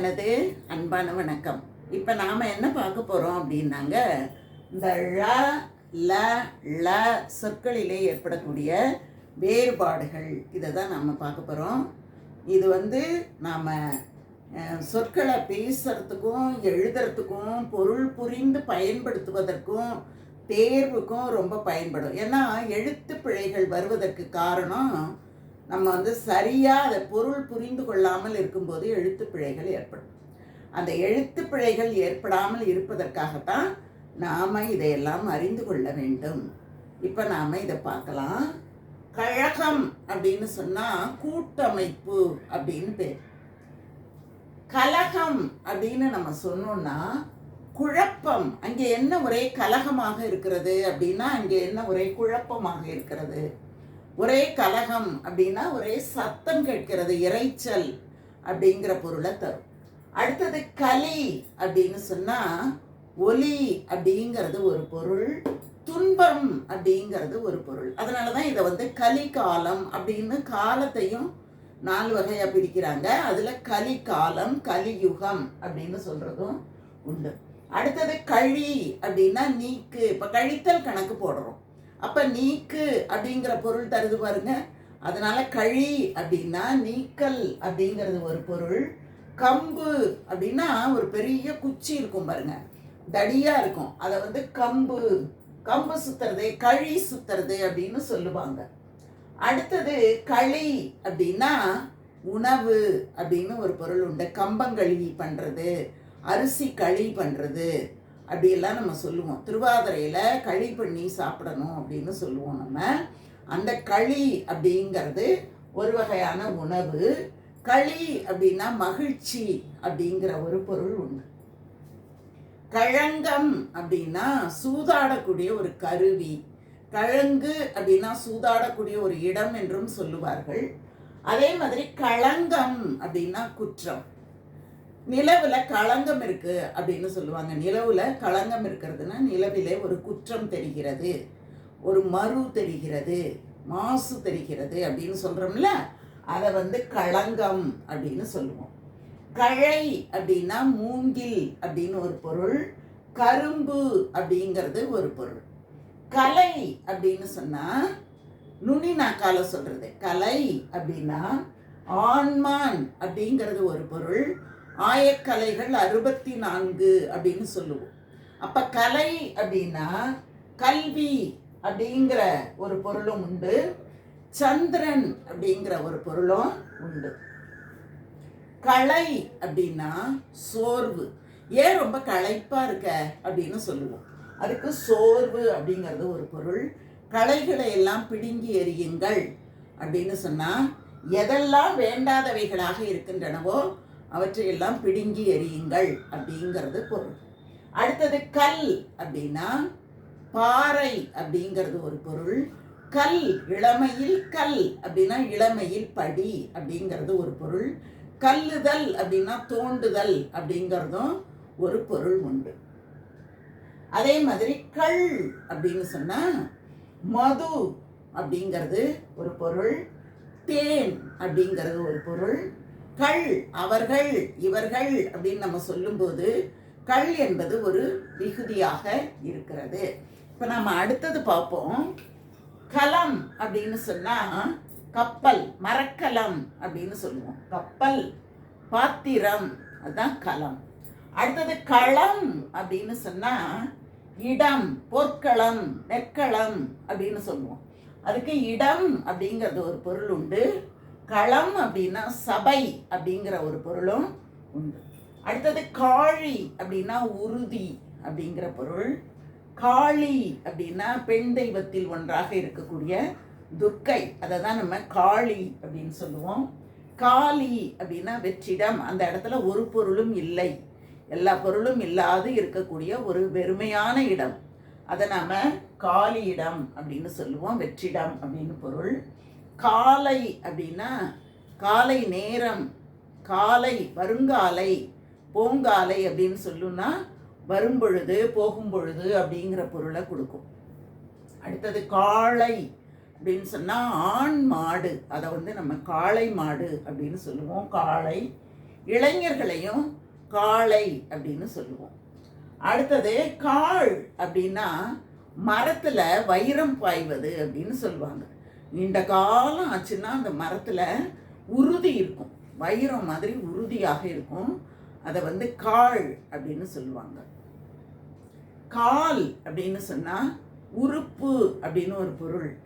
எனது அன்பான வணக்கம். இப்போ நாம் என்ன பார்க்க போகிறோம் அப்படின்னாங்க இந்த ழ ல ல சொற்களிலே ஏற்படக்கூடிய வேறுபாடுகள். இதை தான் நாம் பார்க்க போகிறோம் இது வந்து நாம் சொற்களை பேசுறதுக்கும் எழுதுறதுக்கும் பொருள் புரிந்து பயன்படுத்துவதற்கும் தேர்வுக்கும் ரொம்ப பயன்படும். ஏன்னா எழுத்து பிழைகள் வருவதற்கு காரணம் நம்ம வந்து சரியாக அதை பொருள் புரிந்து கொள்ளாமல் இருக்கும்போது எழுத்து பிழைகள் ஏற்படும். அந்த எழுத்து பிழைகள் ஏற்படாமல் இருப்பதற்காகத்தான் நாம் இதையெல்லாம் அறிந்து கொள்ள வேண்டும். இப்போ நாம் இதை பார்க்கலாம். கழகம் அப்படின்னு சொன்னால் கூட்டமைப்பு அப்படின்னு பேர். கலகம் அப்படின்னு நம்ம சொன்னோம்னா குழப்பம். அங்கே என்ன ஒரே கலகமாக இருக்கிறது அப்படின்னா அங்கே என்ன ஒரே குழப்பமாக இருக்கிறது? ஒரே கலகம் அப்படின்னா ஒரே சத்தம் கேட்கிறது இறைச்சல் அப்படிங்கிற பொருளை தரும். அடுத்தது கலி அப்படின்னு சொன்னா ஒலி அப்படிங்கிறது ஒரு பொருள் துன்பம் அப்படிங்கிறது ஒரு பொருள். அதனால தான் இதை வந்து கலிகாலம் அப்படின்னு காலத்தையும் நாலு வகையா பிரிக்கிறாங்க. அதுல கலிகாலம் கலியுகம் அப்படின்னு சொல்றதும் உண்டு. அடுத்தது கழி அப்படின்னா நீக்கு. இப்ப கழித்தல் கணக்கு போடுறோம். அப்போ நீக்கு அப்படிங்கிற பொருள் தருது பாருங்க. அதனால கழி அப்படின்னா நீக்கல் அப்படிங்கிறது ஒரு பொருள். கம்பு அப்படின்னா ஒரு பெரிய குச்சி இருக்கும் பாருங்க. தடியா இருக்கும். அதை வந்து கம்பு கம்பு சுத்துறது கழி சுத்துறது அப்படின்னு சொல்லுவாங்க. அடுத்தது களி அப்படின்னா உணவு அப்படின்னு ஒரு பொருள் உண்டு. கம்பங்களி பண்றது அரிசி களி பண்றது. அப்படியெல்லாம் நம்ம சொல்லுவோம். திருவாதிரையில் களி பண்ணி சாப்பிடணும் அப்படின்னு சொல்லுவோம் நம்ம. அந்த களி அப்படிங்கிறது ஒரு வகையான உணவு. களி அப்படின்னா மகிழ்ச்சி அப்படிங்கிற ஒரு பொருள் உண்டு. கழங்கம் அப்படின்னா சூதாடக்கூடிய ஒரு கருவி. கழங்கு அப்படின்னா சூதாடக்கூடிய ஒரு இடம் என்றும் சொல்லுவார்கள். அதே மாதிரி களங்கம் அப்படின்னா குற்றம். நிலவுல களங்கம் இருக்கு அப்படின்னு சொல்லுவாங்க. நிலவுல களங்கம் இருக்கிறதுனா நிலவிலே ஒரு குற்றம் தெரிகிறது ஒரு மறு தெரிகிறது மாசு தெரிகிறது அப்படின்னு சொல்றோம்ல அதை வந்து களங்கம் அப்படின்னு சொல்லுவோம். கழை அப்படின்னா மூங்கில் அப்படின்னு ஒரு பொருள் கரும்பு அப்படிங்கிறது ஒரு பொருள். கலை அப்படின்னு சொன்னா நுனி நாக்கால சொல்றது. கலை அப்படின்னா ஆண்மான் அப்படிங்கிறது ஒரு பொருள் ஆயக்கலைகள் அறுபத்தி நான்கு அப்படின்னு சொல்லுவோம். அப்ப கலை அப்படின்னா கல்வி அப்படிங்கிற ஒரு பொருளும் உண்டு. சந்திரன் அப்படிங்கிற ஒரு பொருளும் உண்டு. களை அப்படின்னா சோர்வு. ஏன் ரொம்ப களைப்பா இருக்க அப்படின்னு சொல்லுவோம். அதுக்கு சோர்வு அப்படிங்கிறது ஒரு பொருள். களைகளை எல்லாம் பிடுங்கி எறியுங்கள் அப்படின்னு சொன்னா எதெல்லாம் வேண்டாதவைகளாக இருக்கின்றனவோ அவற்றையெல்லாம் பிடுங்கி எறியுங்கள் அப்படிங்கிறது பொருள். அடுத்தது கல் அப்படின்னா பாறை அப்படிங்கிறது ஒரு பொருள். கல் இளமையில் கல் அப்படின்னா இளமையில் படி அப்படிங்கிறது ஒரு பொருள். கல்லுதல் அப்படின்னா தோண்டுதல் அப்படிங்கிறதும் ஒரு பொருள் உண்டு. அதே மாதிரி கள் அப்படின்னு சொன்னா மது அப்படிங்கிறது ஒரு பொருள். தேன் அப்படிங்கிறது ஒரு பொருள். கள் அவர்கள் இவர்கள் அப்படின்னு நம்ம சொல்லும்போது கள் என்பது ஒரு மிகுதியாக இருக்கிறது. இப்போ நம்ம அடுத்தது பார்ப்போம். கலம் அப்படின்னு சொன்னா கப்பல் மரக்கலம் அப்படின்னு சொல்லுவோம். கப்பல் பாத்திரம் அதுதான் கலம். அடுத்தது களம் அப்படின்னு சொன்னா இடம் பொற்களம் நெற்களம் அப்படின்னு சொல்லுவோம். அதுக்கு இடம் அப்படிங்கிறது ஒரு பொருள் உண்டு. களம் அப்படின்னா சபை அப்படிங்கிற ஒரு பொருளும் உண்டு. அடுத்தது காழி அப்படின்னா உறுதி அப்படிங்கிற பொருள். காளி அப்படின்னா பெண் தெய்வத்தில் ஒன்றாக இருக்கக்கூடிய துர்க்கை. அதை தான் நம்ம காளி அப்படின்னு சொல்லுவோம். காளி அப்படின்னா வெற்றிடம். அந்த இடத்துல ஒரு பொருளும் இல்லை. எல்லா பொருளும் இல்லாது இருக்கக்கூடிய ஒரு வெறுமையான இடம். அதை நாம் காலி இடம் அப்படின்னு சொல்லுவோம். வெற்றிடம் அப்படின்னு பொருள். காலை அப்படின்னா காலை நேரம் காலை வருங்காலை போங்காலை அப்படின்னு சொல்லுன்னா வரும்பொழுது போகும்பொழுது அப்படிங்கிற பொருளை கொடுக்கும். அடுத்தது காளை அப்படின்னு சொன்னால் ஆண் மாடு. அதை வந்து நம்ம காளை மாடு அப்படின்னு சொல்லுவோம். காளை. இளைஞர்களையும் காளை அப்படின்னு சொல்லுவோம். அடுத்தது காள் அப்படின்னா மரத்தில் வைரம் பாய்வது அப்படின்னு சொல்லுவாங்க. நீண்ட காலம் ஆச்சுன்னா அந்த மரத்தில் உறுதி இருக்கும். வைரம் மாதிரி உறுதியாக இருக்கும். அதை வந்து கால் அப்படின்னு சொல்லுவாங்க. கால் அப்படின்னு சொன்னால் உறுப்பு அப்படின்னு ஒரு பொருள்.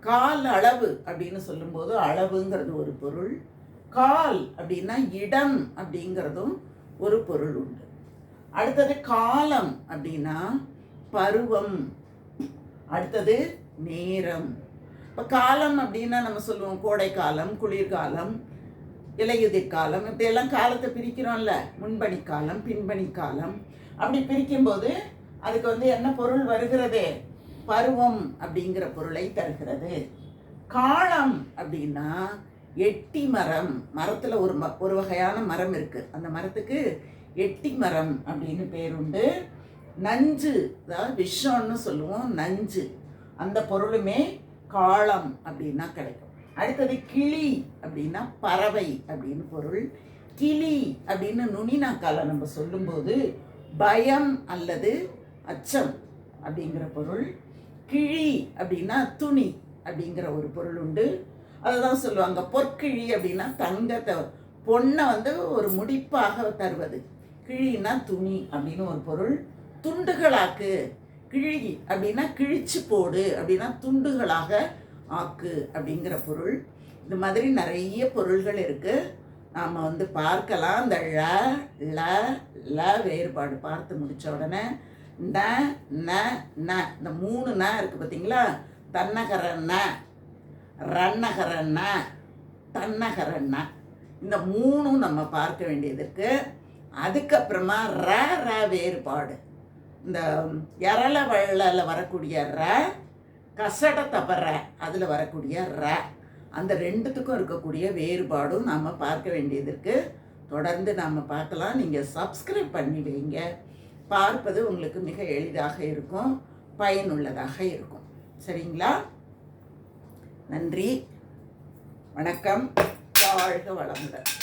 கால் அளவு அப்படின்னு சொல்லும்போது அளவுங்கிறது ஒரு பொருள். கால் அப்படின்னா இடம் அப்படிங்கிறதும் ஒரு பொருள் உண்டு. அடுத்தது காலம் அப்படின்னா பருவம். அடுத்தது நேரம். இப்போ காலம் அப்படின்னா நம்ம சொல்லுவோம் கோடை காலம் குளிர்காலம் இலையுதிர் காலம் இப்படியெல்லாம் காலத்தை பிரிக்கிறோம்ல. முன்பணி காலம் பின்பணி காலம். அப்படி பிரிக்கும்போது அதுக்கு வந்து என்ன பொருள் வருகிறது? பருவம் அப்படிங்கிற பொருளை தருகிறது. காலம் அப்படின்னா எட்டி மரம். மரத்தில் ஒரு ம ஒரு வகையான மரம் இருக்குது அந்த மரத்துக்கு எட்டி மரம் அப்படின்னு பேர் உண்டு. நஞ்சு அதாவது விஷம்னு சொல்லுவோம் நஞ்சு. அந்த பொருளுமே காளம் அப்படின்னா கிடைக்கும். அடுத்தது கிளி அப்படின்னா பறவை அப்படின்னு பொருள். கிளி அப்படின்னு நுனிநாக்கால நம்ம சொல்லும்போது பயம் அல்லது அச்சம் அப்படிங்கிற பொருள். கிழி அப்படின்னா துணி அப்படிங்கிற ஒரு பொருள் உண்டு. அதை தான் சொல்லுவாங்க. பொற்கிழி அப்படின்னா தங்கத்தை பொண்ணை வந்து ஒரு முடிப்பாக தருவது. கிழின்னா துணி அப்படின்னு ஒரு பொருள். துண்டுகளாக்கு கிழி அப்படின்னா கிழிச்சு போடு அப்படின்னா துண்டுகளாக ஆக்கு அப்படிங்கிற பொருள். இந்த மாதிரி நிறைய பொருள்கள் இருக்குது நாம் வந்து பார்க்கலாம். இந்த ழ ல ல வேறுபாடு பார்த்து முடித்த உடனே ந ந ந. இந்த மூணு ந இருக்குது பார்த்தீங்களா? தன்னகர ந ரன்னகர ந தன்னகர ந. இந்த மூணும் நம்ம பார்க்க வேண்டியது இருக்குது அதுக்கப்புறமா ர ர வேறுபாடு. இந்த எரள வள்ளல வரக்கூடிய ர கசட தப்பற அதில் வரக்கூடிய ர அந்த ரெண்டுத்துக்கும் இருக்கக்கூடிய வேறுபாடும் நாம் பார்க்க வேண்டியது இருக்குது தொடர்ந்து நாம் பார்க்கலாம். நீங்கள் சப்ஸ்கிரைப் பண்ணி வைங்க. பார்ப்பது உங்களுக்கு மிக எளிதாக இருக்கும். பயனுள்ளதாக இருக்கும். சரிங்களா? நன்றி. வணக்கம். வாழ்க வளமுடன்.